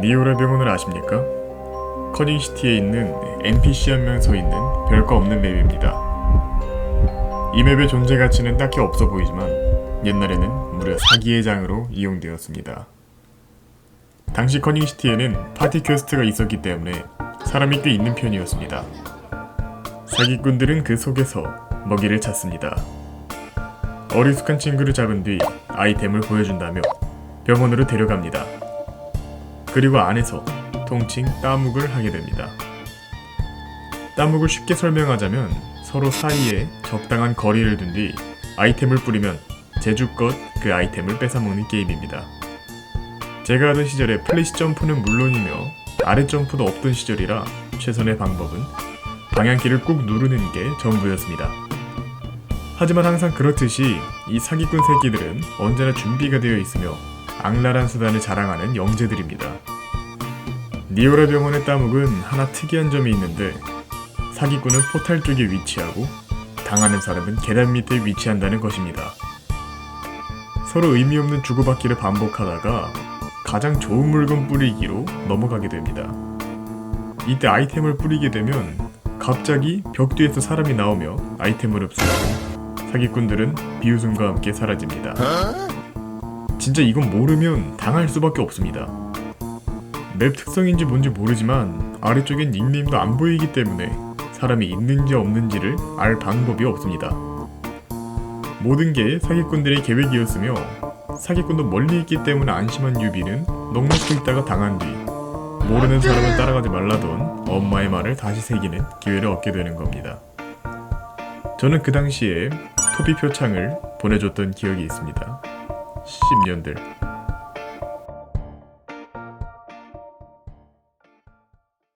니오라 병원을 아십니까? 커닝시티에 있는 NPC 한 명 서 있는 별거 없는 맵입니다. 이 맵의 존재 가치는 딱히 없어 보이지만 옛날에는 무려 사기의 장으로 이용되었습니다. 당시 커닝시티에는 파티 퀘스트가 있었기 때문에 사람이 꽤 있는 편이었습니다. 사기꾼들은 그 속에서 먹이를 찾습니다. 어리숙한 친구를 잡은 뒤 아이템을 보여준다며 병원으로 데려갑니다. 그리고 안에서 통칭 따묵을 하게 됩니다. 따묵을 쉽게 설명하자면 서로 사이에 적당한 거리를 둔 뒤 아이템을 뿌리면 제주껏 그 아이템을 뺏어먹는 게임입니다. 제가 하던 시절에 플래시 점프는 물론이며 아래 점프도 없던 시절이라 최선의 방법은 방향키를 꾹 누르는 게 전부였습니다. 하지만 항상 그렇듯이 이 사기꾼 새끼들은 언제나 준비가 되어 있으며 악랄한 수단을 자랑하는 영재들입니다. 니오라 병원의 따묵은 하나 특이한 점이 있는데 사기꾼은 포탈 쪽에 위치하고 당하는 사람은 계단 밑에 위치한다는 것입니다. 서로 의미 없는 주고받기를 반복하다가 가장 좋은 물건 뿌리기로 넘어가게 됩니다. 이때 아이템을 뿌리게 되면 갑자기 벽 뒤에서 사람이 나오며 아이템을 흡수하고 사기꾼들은 비웃음과 함께 사라집니다. 진짜 이건 모르면 당할 수밖에 없습니다. 맵 특성인지 뭔지 모르지만 아래쪽엔 닉네임도 안 보이기 때문에 사람이 있는지 없는지를 알 방법이 없습니다. 모든 게 사기꾼들의 계획이었으며 사기꾼도 멀리 있기 때문에 안심한 유비는 넉넉히 있다가 당한 뒤 모르는 사람을 따라가지 말라던 엄마의 말을 다시 새기는 기회를 얻게 되는 겁니다. 저는 그 당시에 토피 표창을 보내줬던 기억이 있습니다. 10년들